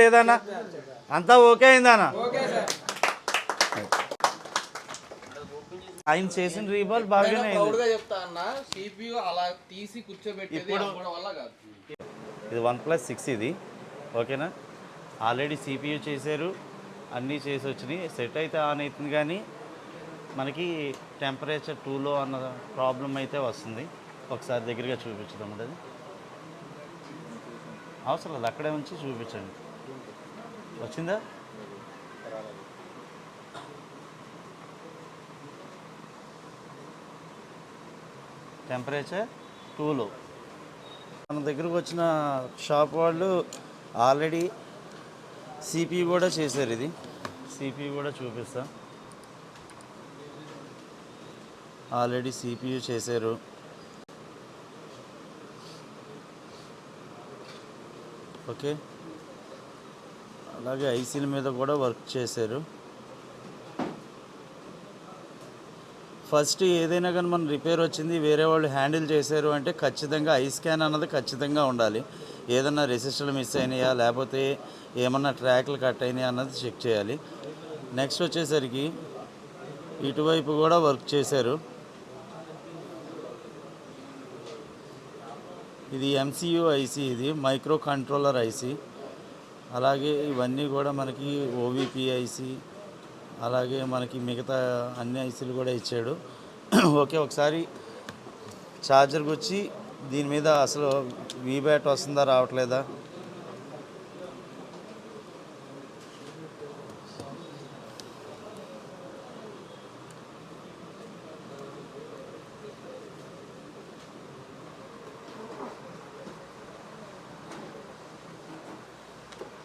లేదన్నా? అంతా ఓకే అయిందన్నా? ఆయన చేసిన రీబాల్ బాగానే ఇది వన్ ప్లస్ సిక్స్ ఇది. ఓకేనా? ఆల్రెడీ సిపియు చేశారు అన్నీ చేసి వచ్చినాయి. సెట్ అయితే ఆన్ అవుతుంది కానీ మనకి టెంపరేచర్ టూలో అన్న ప్రాబ్లం అయితే వస్తుంది. ఒకసారి దగ్గరగా చూపించుదాం అది అవసరం లేదు అక్కడే ఉంచి చూపించండి. వచ్చిందా? టెంపరేచర్ టూలో మన దగ్గరకు వచ్చిన షాప్ వాళ్ళు ఆల్రెడీ సిపి కూడా చేశారు ఇది. సిపి కూడా చూపిస్తా. ఆల్రెడీ సిపియు చేశారు. ఓకే. అలాగే ఐసీల మీద కూడా వర్క్ చేశారు. ఫస్ట్ ఏదైనా కానీ మన రిపేర్ వచ్చింది వేరే వాళ్ళు హ్యాండిల్ చేశారు అంటే ఖచ్చితంగా ఐ స్కాన్ అన్నది ఖచ్చితంగా ఉండాలి. ఏదన్నా రెసిస్టర్లు మిస్ అయినాయా లేకపోతే ఏమన్నా ట్రాక్లు కట్ అయినాయా అన్నది చెక్ చేయాలి. నెక్స్ట్ వచ్చేసరికి ఇటువైపు కూడా వర్క్ చేశారు. ఇది ఎంసీయూ ఐసీ ఇది మైక్రో కంట్రోలర్ ఐసీ. అలాగే ఇవన్నీ కూడా మనకి ఓవిపిఐసి అలాగే మనకి మిగతా అన్ని ఐసీలు కూడా ఇచ్చాడు. ఓకే ఒకసారి ఛార్జర్కి వచ్చి దీని మీద అసలు వీబ్యాట్ వస్తుందా రావట్లేదా?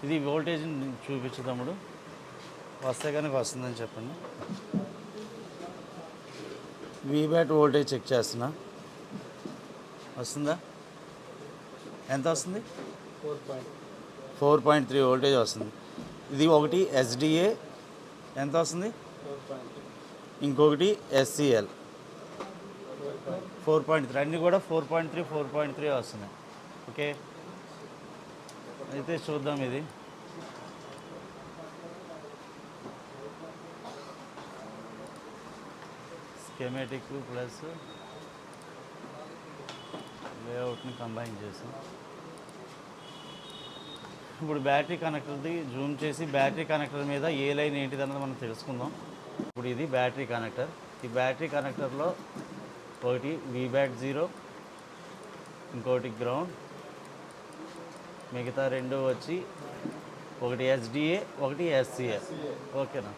ఇది వోల్టేజ్ చూపించు తమ్ముడు. వస్తే కనుక వస్తుందని చెప్పండి. వీబ్యాట్ వోల్టేజ్ చెక్ చేస్తున్నా. వస్తుందా? ఎంత వస్తుంది? ఫోర్ పాయింట్ త్రీ వోల్టేజ్ వస్తుంది. ఇది ఒకటి ఎస్డిఏ ఎంత వస్తుంది? ఇంకొకటి ఎస్సిఎల్ ఫోర్ పాయింట్ త్రీ అన్నీ కూడా four point three four point three వస్తున్నాయి. ఓకే అయితే చూద్దాం ఇది. స్కెమేటిక్ ప్లస్ లేఅవుట్ని కంబైన్ చేసాం. ఇప్పుడు బ్యాటరీ కనెక్టర్ది జూమ్ చేసి బ్యాటరీ కనెక్టర్ మీద ఏ లైన్ ఏంటిది అన్నది మనం తెలుసుకుందాం. ఇప్పుడు ఇది బ్యాటరీ కనెక్టర్. ఈ బ్యాటరీ కనెక్టర్లో ఒకటి వీబ్యాట్ జీరో ఇంకోటి గ్రౌండ్ మిగతా రెండు వచ్చి ఒకటి ఎస్డిఏ ఒకటి ఎస్సిఏ ఓకేనా?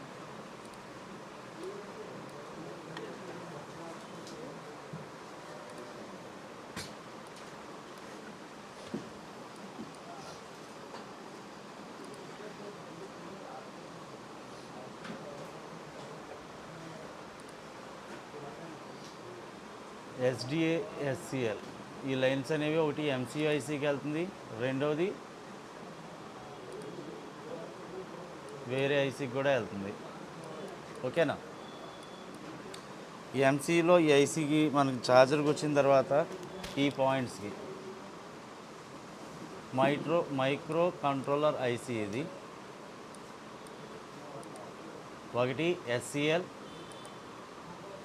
ఎస్డిఏ ఎస్సిఎల్ ఈ లైన్స్ అనేవి ఒకటి ఎంసీఐసికి వెళ్తుంది. రెండవది వేరే ఐసీకి కూడా వెళ్తుంది. ఓకేనా? ఈ ఎంసీలో ఈ ఐసీకి మనకి ఛార్జర్కి వచ్చిన తర్వాత ఈ పాయింట్స్కి మైక్రో మైక్రో కంట్రోలర్ ఐసీ ఇది. ఒకటి ఎస్సిఎల్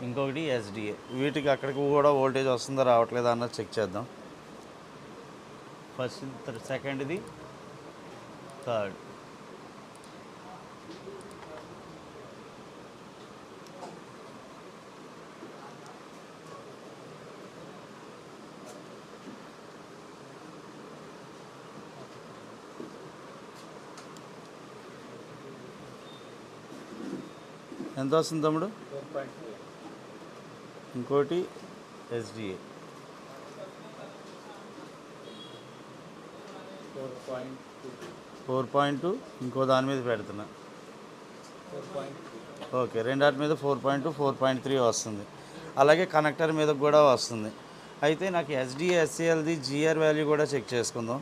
ఇంకొకటి ఎస్డిఏ వీటికి అక్కడికి కూడా వోల్టేజ్ వస్తుందో రావట్లేదా అన్నది చెక్ చేద్దాం. ఫస్ట్ సెకండ్ది థర్డ్ ఎంత వస్తుంది తమ్ముడు? ఇంకోటి ఎస్డిఏ ఫోర్ పాయింట్ టూ. ఇంకో దాని మీద పెడుతున్నా. ఓకే రెండాటి మీద four point two four point three వస్తుంది. అలాగే కనెక్టర్ మీద కూడా వస్తుంది. అయితే నాకు ఎస్డిఏ ఎస్సిఎల్ది జిఆర్ వాల్యూ కూడా చెక్ చేసుకుందాం.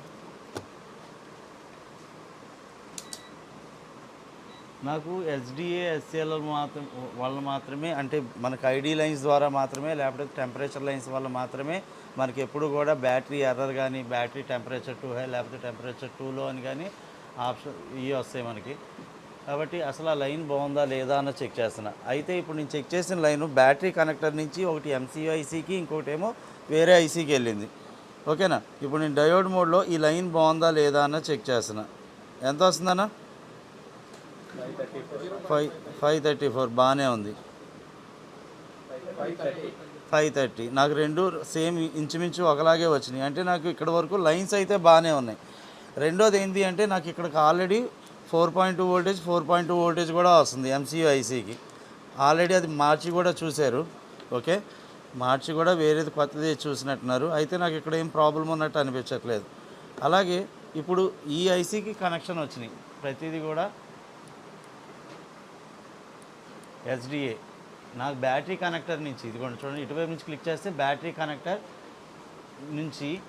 నాకు ఎస్డిఏ ఎస్సీఎల్ మాత్రం వల్ల మాత్రమే అంటే మనకు ఐడి లైన్స్ ద్వారా మాత్రమే లేకపోతే టెంపరేచర్ లైన్స్ వల్ల మాత్రమే మనకి ఎప్పుడు కూడా బ్యాటరీ ఎర్రర్ కానీ బ్యాటరీ టెంపరేచర్ టూ హై లేకపోతే టెంపరేచర్ టూలో అని కానీ ఆప్షన్ ఇవి వస్తాయి మనకి. కాబట్టి అసలు ఆ లైన్ బాగుందా లేదా అన్న చెక్ చేస్తున్నా. అయితే ఇప్పుడు నేను చెక్ చేసిన లైన్ బ్యాటరీ కనెక్టర్ నుంచి ఒకటి ఎంసీఐసీకి ఇంకోటి ఏమో వేరే ఐసీకి వెళ్ళింది. ఓకేనా? ఇప్పుడు నేను డయోడ్ మోడ్లో ఈ లైన్ బాగుందా లేదా అన్న చెక్ చేస్తున్నా. ఎంత వస్తుందన్నా? ఫైవ్ ఫైవ్ థర్టీ ఫోర్ బాగానే ఉంది. Five thirty. నాకు రెండు సేమ్ ఇంచుమించు ఒకలాగే వచ్చినాయి. అంటే నాకు ఇక్కడ వరకు లైన్స్ అయితే బాగానే ఉన్నాయి. రెండోది ఏంటి అంటే నాకు ఇక్కడికి already four point two voltage four point two voltage కూడా వస్తుంది ఎంసీయూ ఐసీకి ఆల్రెడీ అది మార్చి కూడా చూశారు. ఓకే? మార్చి కూడా వేరేది కొత్తది చూసినట్టున్నారు. అయితే నాకు ఇక్కడ ఏం ప్రాబ్లం ఉన్నట్టు అనిపించట్లేదు. అలాగే ఇప్పుడు ఈ ఐసీకి కనెక్షన్ వచ్చినాయి. ప్రతిదీ కూడా ఎస్డిఏ నాకు బ్యాటరీ కనెక్టర్ నుంచి ఇదిగోండి చూడండి ఇటువైపు నుంచి క్లిక్ చేస్తే బ్యాటరీ కనెక్టర్ నుంచి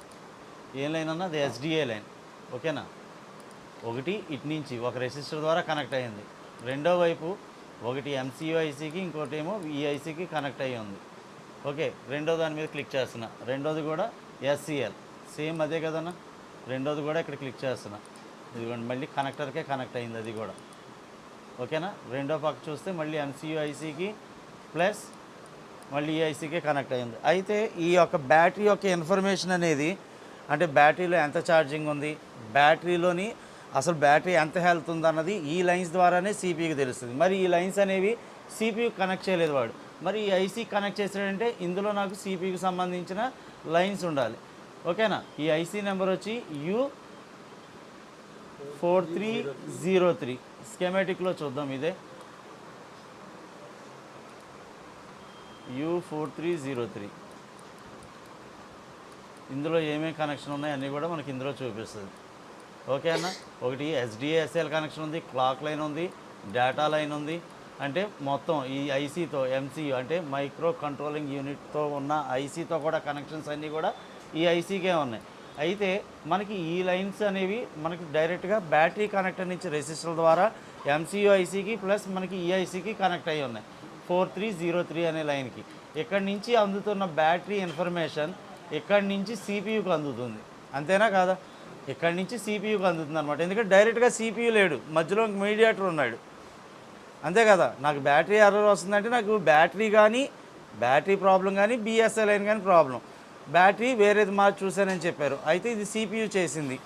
ఏ లైన్ అన్నా అది ఎస్డిఏ లైన్. ఓకేనా? ఒకటి ఇటు నుంచి ఒక రెసిస్టర్ ద్వారా కనెక్ట్ అయ్యింది. రెండో వైపు ఒకటి ఎంసీఐసీకి ఇంకోటి ఏమో ఈఐసీకి కనెక్ట్ అయ్యి ఉంది. ఓకే రెండో దాని మీద క్లిక్ చేస్తున్నా. రెండోది కూడా ఎస్సీఎల్ సేమ్ అదే కదన్నా? రెండోది కూడా ఇక్కడ క్లిక్ చేస్తున్నా. ఇదిగోండి మళ్ళీ కనెక్టర్కే కనెక్ట్ అయింది అది కూడా. ఓకేనా? రెండో పక్క చూస్తే మళ్ళీ ఎంసీయూ ప్లస్ మళ్ళీ ఈఐసీకే కనెక్ట్ అయింది అయితే ఈ యొక్క బ్యాటరీ యొక్క ఇన్ఫర్మేషన్ అనేది అంటే బ్యాటరీలో ఎంత ఛార్జింగ్ ఉంది బ్యాటరీలోని అసలు బ్యాటరీ ఎంత హెల్త్ ఉంది అన్నది ఈ లైన్స్ ద్వారానే సిపికి తెలుస్తుంది. మరి ఈ లైన్స్ అనేవి సిపియు కనెక్ట్ చేయలేదు వాడు. మరి ఈ ఐసీ కనెక్ట్ చేసాడంటే ఇందులో నాకు సిపికి సంబంధించిన లైన్స్ ఉండాలి. ఓకేనా? ఈ ఐసీ నెంబర్ వచ్చి U four three zero three. స్కెమాటిక్లో చూద్దాం ఇదే. U four three zero three. ఇందులో ఏమేమి కనెక్షన్ ఉన్నాయి అన్నీ కూడా మనకి ఇందులో చూపిస్తుంది. ఓకే అన్న? ఒకటి ఎస్డిఎస్ఎల్ కనెక్షన్ ఉంది క్లాక్ లైన్ ఉంది డేటా లైన్ ఉంది. అంటే మొత్తం ఈ ఐసీతో ఎంసీయూ అంటే మైక్రో కంట్రోలింగ్ యూనిట్తో ఉన్న ఐసీతో కూడా కనెక్షన్స్ అన్నీ కూడా ఈ ఐసీకే ఉన్నాయి. అయితే మనకి ఈ లైన్స్ అనేవి మనకి డైరెక్ట్గా బ్యాటరీ కనెక్టర్ నుంచి రెసిస్టర్ ద్వారా ఎంసీయూఐసీకి ప్లస్ మనకి ఈఐసీకి కనెక్ట్ అయ్యి ఉన్నాయి. ఫోర్ త్రీ జీరో త్రీ అనే లైన్కి. ఇక్కడి నుంచి అందుతున్న బ్యాటరీ ఇన్ఫర్మేషన్ ఇక్కడి నుంచి సిపియుకి అందుతుంది. అంతేనా కాదా? ఇక్కడి నుంచి సిపియుకి అందుతుంది అనమాట ఎందుకంటే డైరెక్ట్గా సిపియు లేడు. మధ్యలో మీడియేటర్ ఉన్నాడు. అంతే కదా? నాకు బ్యాటరీ ఎర్రర్ వస్తుందంటే నాకు బ్యాటరీ కానీ బ్యాటరీ ప్రాబ్లం కానీ బిఎస్ఎల్ఐన్ కానీ ప్రాబ్లం బ్యాటరీ వేరేది మార్చి చూశానని చెప్పారు. అయితే ఇది సిపియు చేసింది.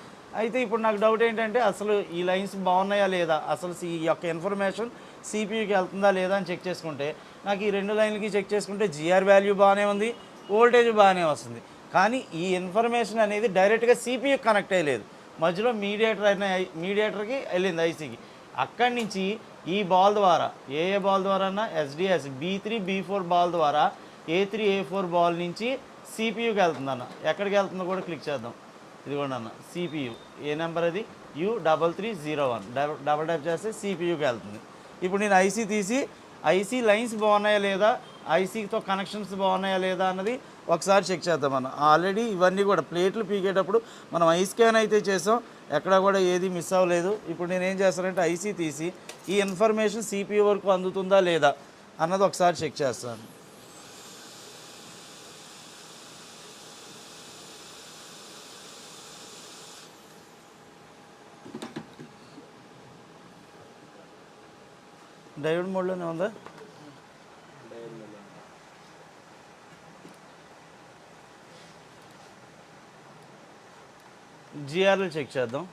అయితే ఇప్పుడు నాకు డౌట్ ఏంటంటే అసలు ఈ లైన్స్ బాగున్నాయా లేదా? అసలు ఈ యొక్క ఇన్ఫర్మేషన్ సిపియుకి వెళ్తుందా లేదా అని చెక్ చేసుకుంటే నాకు ఈ రెండు లైన్లకి చెక్ చేసుకుంటే జిఆర్ వాల్యూ బాగానే ఉంది ఓల్టేజ్ బాగానే వస్తుంది. కానీ ఈ ఇన్ఫర్మేషన్ అనేది డైరెక్ట్గా సిపియు కనెక్ట్ అయ్యలేదు. మధ్యలో మీడియేటర్ అయిన మీడియేటర్కి వెళ్ళింది ఐసీకి అక్కడి నుంచి ఈ బాల్ ద్వారా ఏ ఏ బాల్ ద్వారా అన్నా SDS B three B four ball ద్వారా A three A four ball నుంచి సిపియుకి వెళ్తుంది అన్న. ఎక్కడికి వెళ్తుందో కూడా క్లిక్ చేద్దాం. ఇదిగోండి అన్న సిపియు ఏ నెంబర్ అది? U double three zero one double type చేస్తే సిపియుకి వెళ్తుంది. ఇప్పుడు నేను ఐసీ తీసి ఐసీ లైన్స్ బాగున్నాయా లేదా? ఐసీతో కనెక్షన్స్ బాగున్నాయా లేదా అన్నది ఒకసారి చెక్ చేద్దాం మనం ఆల్రెడీ ఇవన్నీ కూడా ప్లేట్లు పీకేటప్పుడు మనం ఐ స్కాన్ అయితే చేసాం. ఎక్కడ కూడా ఏది మిస్ అవ్వలేదు. ఇప్పుడు నేను ఏం చేస్తానంటే ఐసీ తీసి ఈ ఇన్ఫర్మేషన్ సిపియు వరకు అందుతుందా లేదా అన్నది ఒకసారి చెక్ చేస్తాను. డయోడ్ మోడ్లోనే ఉందా జిఆర్ఎల్ చెక్ చేద్దాం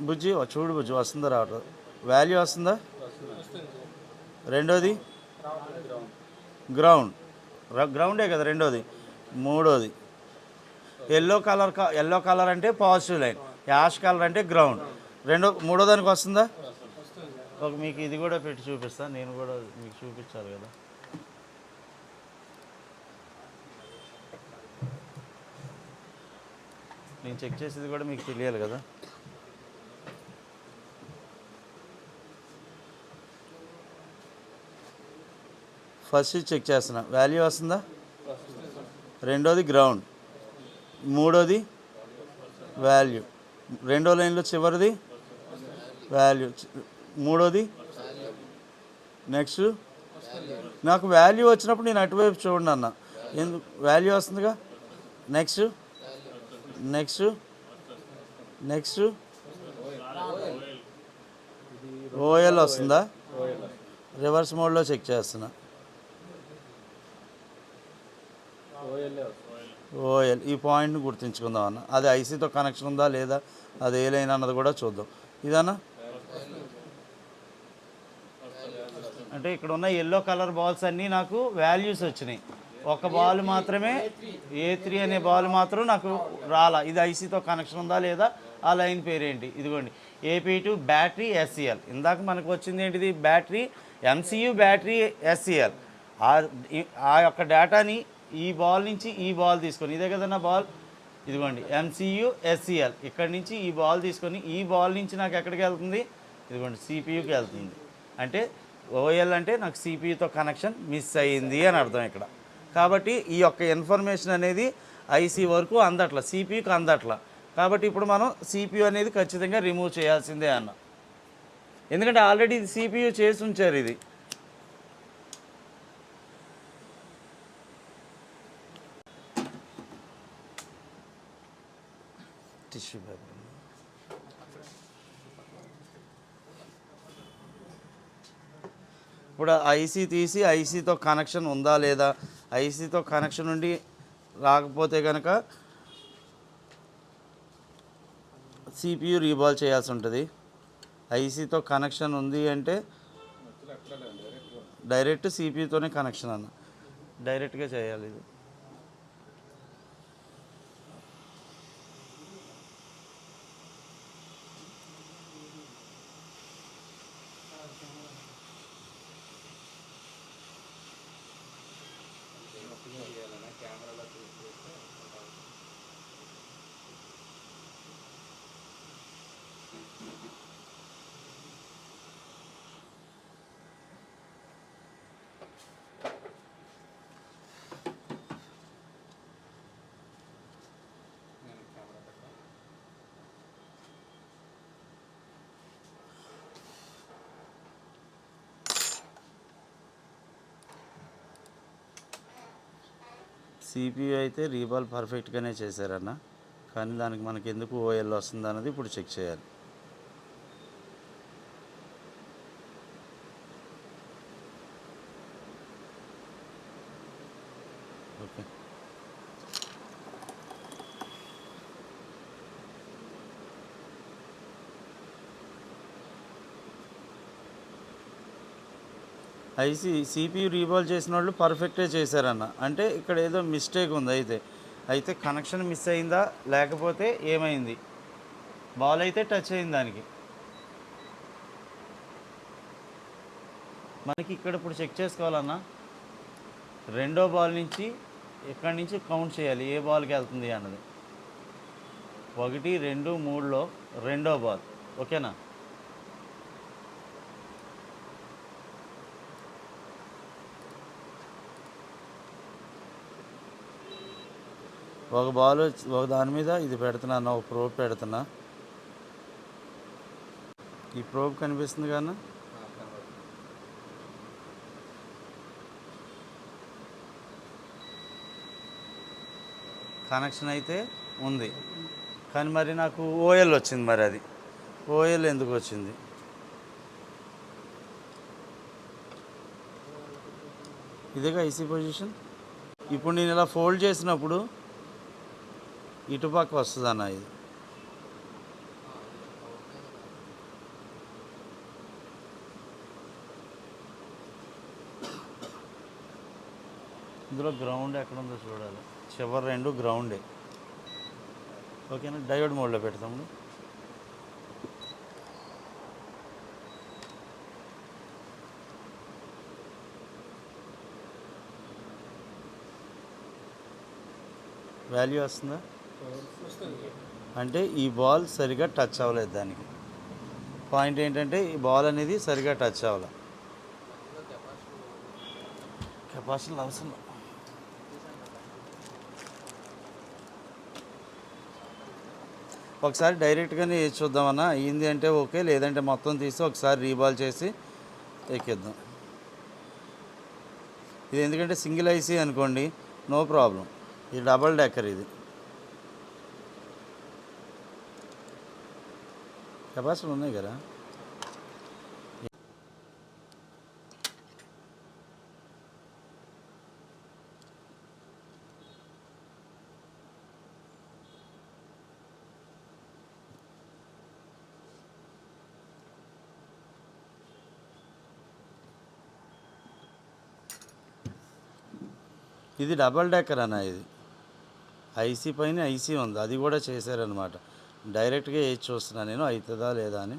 బుజ్జి చూడు బుజ్జి వస్తుందా రావట్లేదు వాల్యూ వస్తుందా రెండోది గ్రౌండ్ గ్రౌండే కదా రెండోది మూడోది ఎల్లో కలర్ క- ఎల్లో కలర్ అంటే పాజిటివ్ లైన్ యాష్ కలర్ అంటే గ్రౌండ్ రెండో మూడో దానికి వస్తుందా? ఒక మీకు ఇది కూడా పెట్టి చూపిస్తాను నేను కూడా మీకు చూపించాలి కదా. నేను చెక్ చేసేది కూడా మీకు తెలియాలి కదా. ఫస్ట్ చెక్ చేస్తున్నా. వాల్యూ వస్తుందా? రెండోది గ్రౌండ్. మూడోది వాల్యూ. రెండో లైన్లో చివరిది వాల్యూ మూడోది? నెక్స్ట్ నాకు వాల్యూ వచ్చినప్పుడు నేను అటువైపు చూడండి అన్న. ఎందుకు వాల్యూ వస్తుందిగా? నెక్స్ట్ నెక్స్ట్ నెక్స్ట్ ఓఎల్ వస్తుందా? రివర్స్ మోడ్లో చెక్ చేస్తున్నా. ఓఎల్ ఈ పాయింట్ని గుర్తుంచుకుందాం అన్న. అది ఐసీతో కనెక్షన్ ఉందా లేదా? అది ఏ లైన్ అన్నది కూడా చూద్దాం. ఇదన్నా? అంటే ఇక్కడ ఉన్న ఎల్లో కలర్ బాల్స్ అన్నీ నాకు వాల్యూస్ వచ్చినాయి. ఒక బాల్ మాత్రమే ఏ త్రీ అనే బాల్ మాత్రం నాకు రాలా. ఇది ఐసీతో కనెక్షన్ ఉందా లేదా? ఆ లైన్ పేరేంటి? ఇదిగోండి. ఏపీ టు బ్యాటరీ ఎస్సీఎల్ ఇందాక మనకు వచ్చింది ఏంటిది? బ్యాటరీ ఎంసీయు బ్యాటరీ ఎస్సీఎల్ ఆ ఆ యొక్క డేటాని ఈ బాల్ నుంచి ఈ బాల్ తీసుకొని ఇదే కదన్నా బాల్ ఇదిగోండి. ఎంసీయు ఎస్సీఎల్ ఇక్కడి నుంచి ఈ బాల్ తీసుకొని ఈ బాల్ నుంచి నాకు ఎక్కడికి వెళ్తుంది? ఇదిగోండి సిపియుకి వెళ్తుంది. అంటే ఓఎల్ అంటే నాకు సిపియుతో కనెక్షన్ మిస్ అయ్యింది అని అర్థం ఇక్కడ. కాబట్టి ఈ యొక్క ఇన్ఫర్మేషన్ అనేది ఐసీ వరకు అందట్ల సిపియుకి అందట్ల. కాబట్టి ఇప్పుడు మనం సిపియు అనేది ఖచ్చితంగా రిమూవ్ చేయాల్సిందే అన్న. ఎందుకంటే ఆల్రెడీ ఇది సిపియు చేసి ఉంచారు ఇది. ఇప్పుడు ఐసీ తీసి ఐసీతో కనెక్షన్ ఉందా లేదా? ఐసీతో కనెక్షన్ ఉండి రాకపోతే కనుక సిపియు రీబాల్ చేయాల్సి ఉంటుంది. ఐసీతో కనెక్షన్ ఉంది అంటే డైరెక్ట్ సిపియుతోనే కనెక్షన్ అన్న. డైరెక్ట్గా చేయాలి ఇది. సిపియు అయితే రీబాల్ పర్ఫెక్ట్గానే చేశారన్న. కానీ దానికి మనకి ఎందుకు ఓఎల్ వస్తుంది అన్నది ఇప్పుడు చెక్ చేయాలి ఓకే ఐసీ సిపియు రీబాల్ చేసిన వాళ్ళు పర్ఫెక్టే చేశారన్న. అంటే ఇక్కడ ఏదో మిస్టేక్ ఉంది అయితే. అయితే కనెక్షన్ మిస్ అయిందా? లేకపోతే ఏమైంది? బాల్ అయితే టచ్ అయింది దానికి. మనకి ఇక్కడ ఇప్పుడు చెక్ చేసుకోవాలన్నా రెండో బాల్ నుంచి ఎక్కడి నుంచి కౌంట్ చేయాలి? ఏ బాల్కి వెళ్తుంది అన్నది. ఒకటి రెండు మూడులో రెండో బాల్ ఓకేనా? ఒక బాల్ ఒక దాని మీద ఇది పెడుతున్నా ఒక ప్రోబ్ పెడుతున్నా. ఈ ప్రోబ్ కనిపిస్తుంది కానీ కనెక్షన్ అయితే ఉంది. కానీ మరి నాకు ఓఎల్ వచ్చింది మరి అది. ఓఎల్ ఎందుకు వచ్చింది? ఇదేగా ఐసీ పొజిషన్? ఇప్పుడు నేను ఇలా ఫోల్డ్ చేసినప్పుడు ఇటుపక్క వస్తుందన్న ఇది. ఇందులో గ్రౌండ్ ఎక్కడ ఉందో చూడాలి. చివరి రెండు గ్రౌండే ఓకేనా? డయోడ్ మోడ్లో పెడతాము వాల్యూ వస్తుందా? అంటే ఈ బాల్ సరిగా టచ్ అవ్వలేదు దానికి. పాయింట్ ఏంటంటే ఈ బాల్ అనేది సరిగా టచ్ అవ్వాలి. కెపాసిటీ అవసరం ఒకసారి డైరెక్ట్గానే వేసి చూద్దామన్నా అయ్యింది అంటే ఓకే లేదంటే మొత్తం తీసి ఒకసారి రీబాల్ చేసి ఎక్కిద్దాం. ఇది ఎందుకంటే సింగిల్ ఐసీ అనుకోండి నో ప్రాబ్లం. ఇది డబల్ డెక్కర్ ఇది. కెపాసిటీ ఉన్నాయి కదా. ఇది డబల్ డెక్కర్ అన్న ఇది. ఐసీ పైన ఐసీ ఉంది. అది కూడా చేశారనమాట డైరెక్ట్గా వేసి చూస్తున్నా నేను అవుతుందా లేదా అని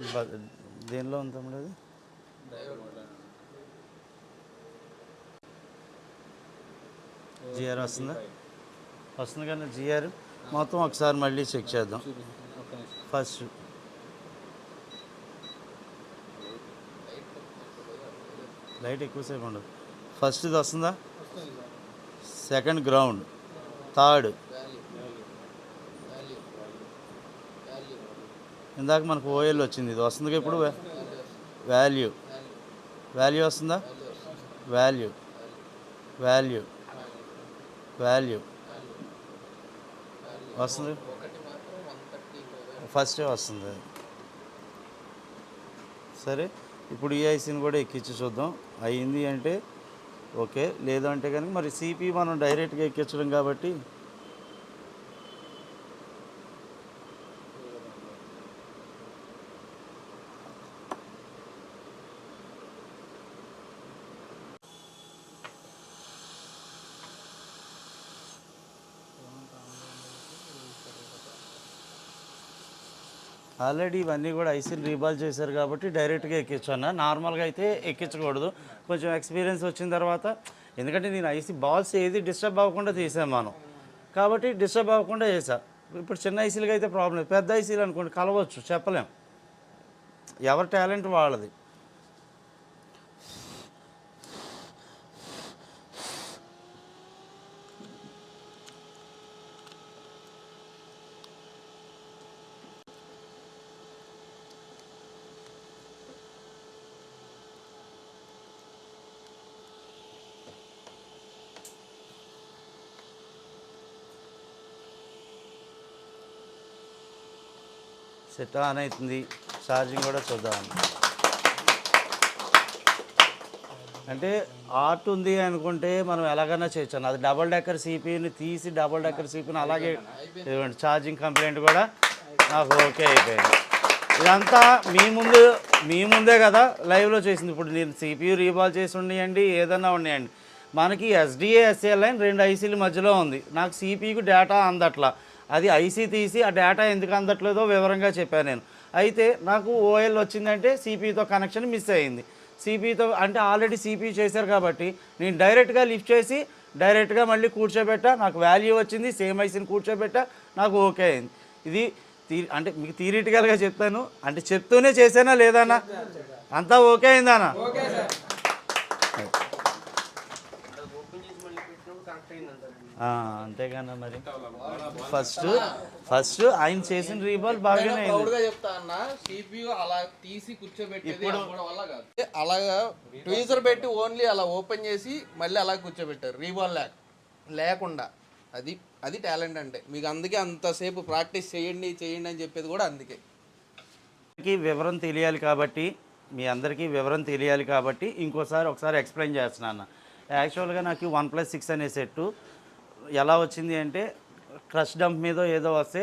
దేనిలో ఉంది తమ్ముడు అది? జిఆర్ వస్తుందా? వస్తుంది కానీ జిఆర్ మొత్తం ఒకసారి మళ్ళీ చెక్ చేద్దాం. ఫస్ట్ లైట్ ఎక్కువసేపు ఉండదు. ఫస్ట్ ఇది వస్తుందా? Second ground. థర్డ్. ఇందాక మనకు ఓఎల్ వచ్చింది. ఇది వస్తుంది ఇప్పుడు? వాల్యూ వాల్యూ వస్తుందా? వాల్యూ వాల్యూ వాల్యూ వస్తుంది? ఫస్టే వస్తుంది. సరే ఇప్పుడు ఈఐసిని కూడా ఎక్కించి చూద్దాం. అయ్యింది అంటే ఓకే లేదు అంటే కనుక మరి సిపి మనం డైరెక్ట్గా ఎక్కించడం కాబట్టి ఆల్రెడీ ఇవన్నీ కూడా ఐసీలు రీబాల్ చేశారు కాబట్టి డైరెక్ట్గా ఎక్కించాను నార్మల్గా అయితే ఎక్కించకూడదు. కొంచెం ఎక్స్పీరియన్స్ వచ్చిన తర్వాత ఎందుకంటే నేను ఐసీ బాల్స్ ఏది డిస్టర్బ్ అవ్వకుండా తీసాను మనం. కాబట్టి డిస్టర్బ్ అవ్వకుండా చేసా ఇప్పుడు చిన్న ఐసీలకి అయితే ప్రాబ్లం లేదు. పెద్ద ఐసీలు అనుకోండి కలవచ్చు చెప్పలేం. ఎవరి టాలెంట్ వాళ్ళది. సెట్ ఆన్ అవుతుంది. ఛార్జింగ్ కూడా చూద్దాం. అంటే ఆర్ట్ ఉంది అనుకుంటే మనం ఎలాగైనా చేయొచ్చు అది డబల్ డెక్కర్ సిపిని తీసి డబల్ డెక్కర్ సిపిని అలాగే ఇవ్వండి ఛార్జింగ్ కంప్లైంట్ కూడా నాకు ఓకే అయిపోయింది. ఇదంతా మీ ముందు మీ ముందే కదా లైవ్లో చేసింది. ఇప్పుడు నేను సిపియు రీబాల్ చేసి ఉన్నాయండి ఏదన్నా ఉన్నాయండి మనకి ఎస్డిఏ ఎస్ఏ లైన్ రెండు ఐసీల మధ్యలో ఉంది. నాకు సిపికి డేటా అందట్లా. అది ఐసీ తీసి ఆ డేటా ఎందుకు అందట్లేదో వివరంగా చెప్పాను నేను. అయితే నాకు ఓఎల్ వచ్చిందంటే సిపితో కనెక్షన్ మిస్ అయింది. సిపితో అంటే ఆల్రెడీ సిపి చేశారు కాబట్టి నేను డైరెక్ట్గా లిఫ్ట్ చేసి డైరెక్ట్గా మళ్ళీ కూర్చోబెట్టా నాకు వాల్యూ వచ్చింది సేమ్ ఐసీని కూర్చోబెట్టా నాకు ఓకే అయింది. ఇది తీ అంటే మీకు థియరిటికల్గా చెప్తాను అంటే చెప్తూనే చేసానా లేదన్నా అంతా ఓకే అయిందానా అంతేగానా మరి. ఫస్ట్ ఫస్ట్ ఆయన చేసిన రీబాల్ బాగానే అయింది. చెప్తా అన్న సిపియు అలా తీసి కూర్చోబెట్టేది అవ్వడం వల్ల కాదు. అలాగా ట్వీజర్ పెట్టి ఓన్లీ అలా ఓపెన్ చేసి మళ్ళీ అలా కూర్చోబెట్టారు రీబాల్ లేక లేకుండా. అది అది టాలెంట్ అంటే. మీకు అందుకే అంతసేపు ప్రాక్టీస్ చేయండి చేయండి అని చెప్పేది కూడా అందుకే. వివరం తెలియాలి కాబట్టి మీ అందరికీ వివరం తెలియాలి కాబట్టి ఇంకోసారి ఒకసారి ఎక్స్ప్లెయిన్ చేస్తున్నాను యాక్చువల్గా నాకు వన్ ప్లస్ సిక్స్ అనే సెట్టు ఎలా వచ్చింది అంటే క్రష్ డంప్ మీద ఏదో వస్తే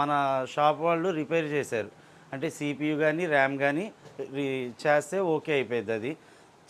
మన షాప్ వాళ్ళు రిపేర్ చేశారు. అంటే సిపియు కానీ ర్యామ్ కానీ చేస్తే ఓకే అయిపోయింది అది.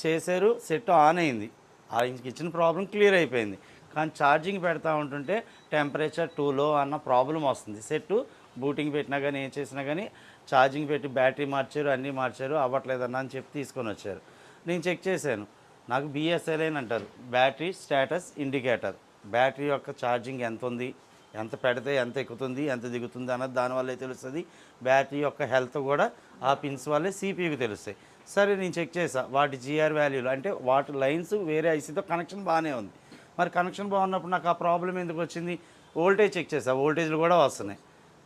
చేశారు సెట్ ఆన్ అయింది. ఆయనకి ఇచ్చిన ప్రాబ్లం క్లియర్ అయిపోయింది. కానీ ఛార్జింగ్ పెడతా ఉంటుంటే టెంపరేచర్ టూలో అన్న ప్రాబ్లం వస్తుంది. సెట్ బూటింగ్ పెట్టినా కానీ ఏం చేసినా కానీ ఛార్జింగ్ పెట్టి బ్యాటరీ మార్చారు అన్నీ మార్చారు అవ్వట్లేదన్న అని చెప్పి తీసుకొని వచ్చారు. నేను చెక్ చేశాను. నాకు బిఎస్ఎల్ఐన్ అంటారు. Battery status indicator. బ్యాటరీ యొక్క ఛార్జింగ్ ఎంత ఉంది ఎంత పెడితే ఎంత ఎక్కుతుంది? ఎంత దిగుతుంది అన్నది దానివల్లే తెలుస్తుంది. బ్యాటరీ యొక్క హెల్త్ కూడా ఆ పిన్స్ వల్లే సిపియూకి తెలుస్తాయి. సరే నేను చెక్ చేసా వాటి జిఆర్ వాల్యూలు అంటే వాటి లైన్స్ వేరే ఐసీతో కనెక్షన్ బాగానే ఉంది. మరి కనెక్షన్ బాగున్నప్పుడు నాకు ఆ ప్రాబ్లం ఎందుకు వచ్చింది? ఓల్టేజ్ చెక్ చేసా ఓల్టేజ్లు కూడా వస్తున్నాయి.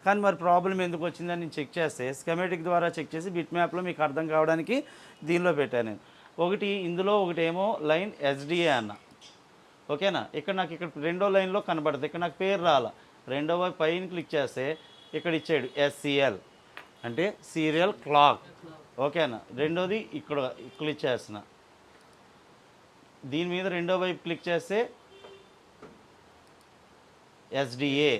కానీ మరి ప్రాబ్లం ఎందుకు వచ్చిందని నేను చెక్ చేస్తే స్కెమెటిక్ ద్వారా చెక్ చేసి బిట్ మ్యాప్లో మీకు అర్థం కావడానికి దీనిలో పెట్టాను నేను. ఒకటి ఇందులో ఒకటేమో లైన్ ఎస్డిఏ అన్న. ఓకేనా? ఇక్కడ నాకు ఇక్కడ రెండో లైన్లో కనబడుతుంది ఇక్కడ నాకు పేరు రాల. రెండవ పైన క్లిక్ చేస్తే ఇక్కడ ఇచ్చాడు ఎస్సిఎల్ అంటే సీరియల్ క్లాక్ ఓకేనా? రెండోది ఇక్కడ క్లిక్ చేస్తున్నా. దీని మీద రెండో వైపు క్లిక్ చేస్తే ఎస్డిఏ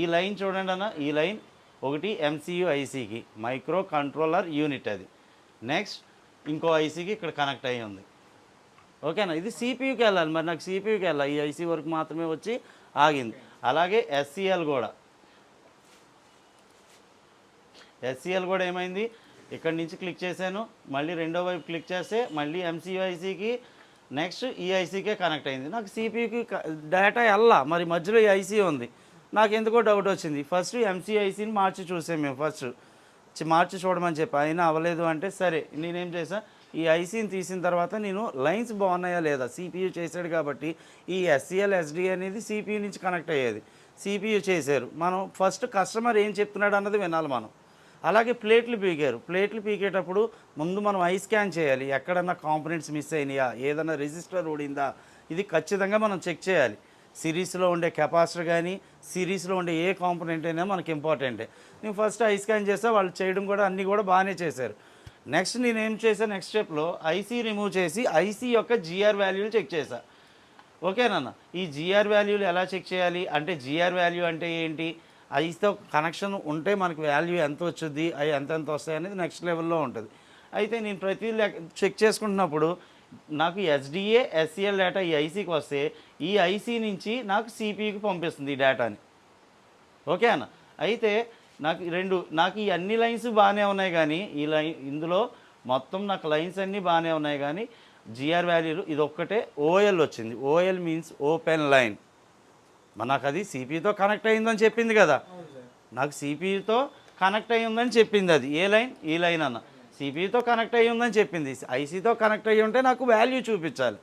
ఈ లైన్ చూడండి అన్న. ఈ లైన్ ఒకటి ఎంసీయూ ఐసీకి మైక్రో కంట్రోలర్ యూనిట్ అది. నెక్స్ట్ ఇంకో ఐసీకి ఇక్కడ కనెక్ట్ అయ్యి ఉంది. ఓకేనా? ఇది సిపియుకి వెళ్ళాలి. మరి నాకు సిపియుకి వెళ్ళాలి. ఈ ఐసీ వరకు మాత్రమే వచ్చి ఆగింది. అలాగే ఎస్సీఎల్ కూడా. ఎస్సీఎల్ కూడా ఏమైంది? ఇక్కడి నుంచి క్లిక్ చేశాను. మళ్ళీ రెండో వైపు క్లిక్ చేస్తే మళ్ళీ ఎంసీఐసీకి నెక్స్ట్ ఈఐసీకే కనెక్ట్ అయింది. నాకు సిపియుకి డేటా వెళ్ళా మరి మధ్యలో ఈ ఐసీ ఉంది. నాకు ఎందుకో డౌట్ వచ్చింది. ఫస్ట్ ఎంసీఐసీని మార్చి చూసాం మేము ఫస్ట్. మార్చి చూడమని చెప్పి. అయినా అవ్వలేదు అంటే సరే నేనేం చేశాను ఈ ఐసీని తీసిన తర్వాత నేను లైన్స్ బాగున్నాయా లేదా? సిపియూ చేశాడు కాబట్టి ఈ ఎస్సీఎల్ ఎస్డి అనేది సిపియు నుంచి కనెక్ట్ అయ్యేది. సిపియు చేశారు. మనం ఫస్ట్ కస్టమర్ ఏం చెప్తున్నాడు అన్నది వినాలి మనం. అలాగే ప్లేట్లు పీకారు. ప్లేట్లు పీకేటప్పుడు ముందు మనం ఐ స్కాన్ చేయాలి. ఎక్కడన్నా కాంపనెంట్స్ మిస్ అయినాయా? ఏదన్నా రిజిస్టర్ ఊడిందా? ఇది ఖచ్చితంగా మనం చెక్ చేయాలి. సిరీస్లో ఉండే కెపాసిటర్ కానీ సిరీస్లో ఉండే ఏ కాంపనెంట్ అయినా మనకి ఇంపార్టెంటే. నేను ఫస్ట్ ఐ స్కాన్ చేస్తే వాళ్ళు చేయడం కూడా అన్నీ కూడా బాగానే చేశారు. నెక్స్ట్ నేను ఏం చేశాను నెక్స్ట్ స్టెప్లో ఐసీ రిమూవ్ చేసి ఐసీ యొక్క జిఆర్ వాల్యూలు చెక్ చేశా. ఓకేనన్న ఈ జిఆర్ వాల్యూలు ఎలా చెక్ చేయాలి? అంటే జిఆర్ వాల్యూ అంటే ఏంటి? ఐసీతో కనెక్షన్ ఉంటే మనకు వాల్యూ ఎంత వచ్చుద్ది? అవి ఎంతెంత వస్తాయి అనేది నెక్స్ట్ లెవెల్లో ఉంటుంది. అయితే నేను ప్రతి చెక్ చేసుకుంటున్నప్పుడు నాకు ఎస్డిఏ ఎస్సిఎల్ డేటా ఈ ఐసీకి వస్తే ఈ ఐసీ నుంచి నాకు సిపికి పంపిస్తుంది ఈ డేటాని ఓకే అన్న? అయితే నాకు రెండు నాకు ఈ అన్ని లైన్స్ బాగానే ఉన్నాయి కానీ ఈ లైన్ ఇందులో మొత్తం నాకు లైన్స్ అన్నీ బాగానే ఉన్నాయి కానీ జిఆర్ వాల్యూలు ఇది ఒక్కటే ఓఎల్ వచ్చింది. ఓఎల్ మీన్స్ ఓపెన్ లైన్ నాకు అది సిపితో కనెక్ట్ అయిందని చెప్పింది కదా. నాకు సిపితో కనెక్ట్ అయ్యి ఉందని చెప్పింది అది. ఏ లైన్? ఈ లైన్ అన్న. సిపితో కనెక్ట్ అయ్యి ఉందని చెప్పింది. ఐసీతో కనెక్ట్ అయ్యి ఉంటే నాకు వాల్యూ చూపించాలి.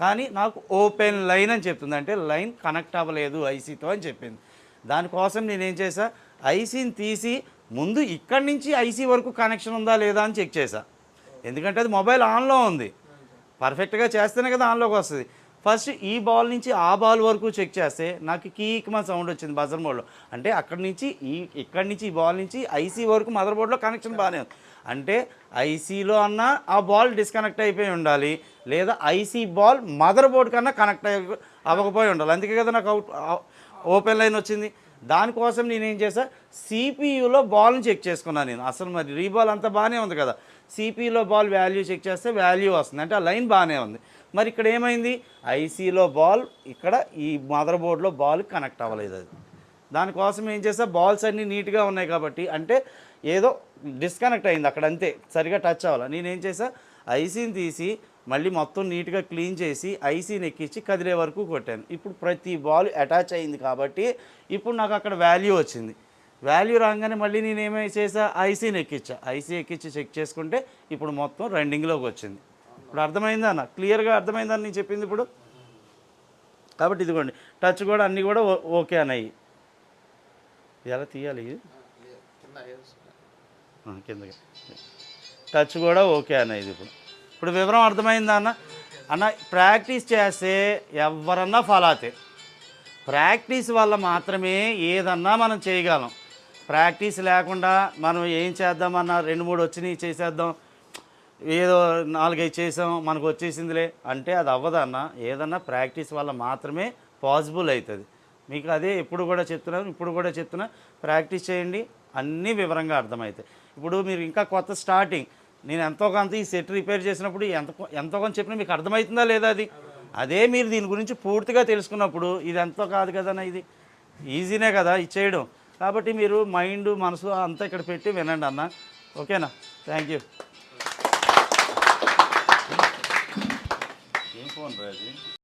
కానీ నాకు ఓపెన్ లైన్ అని చెప్తుంది. అంటే లైన్ కనెక్ట్ అవ్వలేదు ఐసీతో అని చెప్పింది. దానికోసం నేనేం చేశాను ఐసీని తీసి ముందు ఇక్కడి నుంచి ఐసీ వరకు కనెక్షన్ ఉందా లేదా అని చెక్ చేశా. ఎందుకంటే అది మొబైల్ ఆన్లో ఉంది. పర్ఫెక్ట్గా చేస్తేనే కదా ఆన్లోకి వస్తుంది. ఫస్ట్ ఈ బాల్ నుంచి ఆ బాల్ వరకు చెక్ చేస్తే నాకు కీక్ మా సౌండ్ వచ్చింది బజర్ బోర్డ్లో అంటే అక్కడి నుంచి ఈ ఇక్కడి నుంచి ఈ బాల్ నుంచి ఐసీ వరకు మదర్ బోర్డ్లో కనెక్షన్ బాగానే ఉంది. అంటే ఐసీలో అన్నా ఆ బాల్ డిస్కనెక్ట్ అయిపోయి ఉండాలి. లేదా ఐసీ బాల్ మదర్ బోర్డ్ కన్నా కనెక్ట్ అయ్యి అవ్వకపోయి ఉండాలి. అందుకే కదా నాకు అవుట్ ఓపెన్ లైన్ వచ్చింది. దానికోసం నేనేం చేశా? సిపియూలో బాల్ని చెక్ చేసుకున్నాను నేను. అసలు మరి రీబాల్ అంతా బాగానే ఉంది కదా. సిపియూలో బాల్ వాల్యూ చెక్ చేస్తే వాల్యూ వస్తుంది. అంటే ఆ లైన్ బాగానే ఉంది. మరి ఇక్కడ ఏమైంది? ఐసీలో బాల్ ఇక్కడ ఈ మదర్ బోర్డ్లో బాల్ కనెక్ట్ అవ్వలేదు అది. దానికోసం ఏం చేస్తా బాల్స్ అన్నీ నీట్గా ఉన్నాయి కాబట్టి అంటే ఏదో డిస్కనెక్ట్ అయింది అక్కడ అంతే. సరిగా టచ్ అవ్వాలి. నేనేం చేసా ఐసీని తీసి మళ్ళీ మొత్తం నీట్గా క్లీన్ చేసి ఐసీని ఎక్కించి కదిలే వరకు కొట్టాను. ఇప్పుడు ప్రతి బాల్ అటాచ్ అయింది కాబట్టి ఇప్పుడు నాకు అక్కడ వాల్యూ వచ్చింది. వాల్యూ రాగానే మళ్ళీ నేను ఏమై చేసా? ఐసీని ఎక్కించా ఐసీ ఎక్కించి చెక్ చేసుకుంటే ఇప్పుడు మొత్తం రన్నింగ్లోకి వచ్చింది. ఇప్పుడు అర్థమైందా అన్న? క్లియర్గా అర్థమైందా నేను చెప్పింది ఇప్పుడు? కాబట్టి ఇదిగోండి టచ్ కూడా అన్నీ కూడా ఓకే అన్నాయి. ఎలా తీయాలి కిందకి. టచ్ కూడా ఓకే అన్న ఇది ఇప్పుడు. ఇప్పుడు వివరం అర్థమైందా అన్న? అన్న ప్రాక్టీస్ చేస్తే ఎవరన్నా ఫాలో అవుతాయి ప్రాక్టీస్ వల్ల మాత్రమే ఏదన్నా మనం చేయగలం. ప్రాక్టీస్ లేకుండా మనం ఏం చేద్దామన్నా రెండు మూడు వచ్చినాయి చేసేద్దాం. ఏదో నాలుగైదు చేసాం మనకు వచ్చేసిందిలే. అంటే అది అవ్వదన్న ఏదన్నా ప్రాక్టీస్ వల్ల మాత్రమే పాసిబుల్ అవుతుంది. మీకు అదే ఎప్పుడు కూడా చెప్తున్నాను ఇప్పుడు కూడా చెప్తున్నా. ప్రాక్టీస్ చేయండి అన్నీ వివరంగా అర్థమవుతాయి. ఇప్పుడు మీరు ఇంకా కొత్త స్టార్టింగ్. నేను ఎంతో కొంత ఈ సెట్ రిపేర్ చేసినప్పుడు ఎంత ఎంతో కొంత చెప్పినా మీకు అర్థమవుతుందా లేదా అది? అదే మీరు దీని గురించి పూర్తిగా తెలుసుకున్నప్పుడు ఇది ఎంతో కాదు కదన్న ఇది. ఈజీనే కదా ఇది చేయడం. కాబట్టి మీరు మైండ్ మనసు అంతా ఇక్కడ పెట్టి వినండి అన్న. ఓకేనా? Thank you. ఏం ఫోన్ రాజీ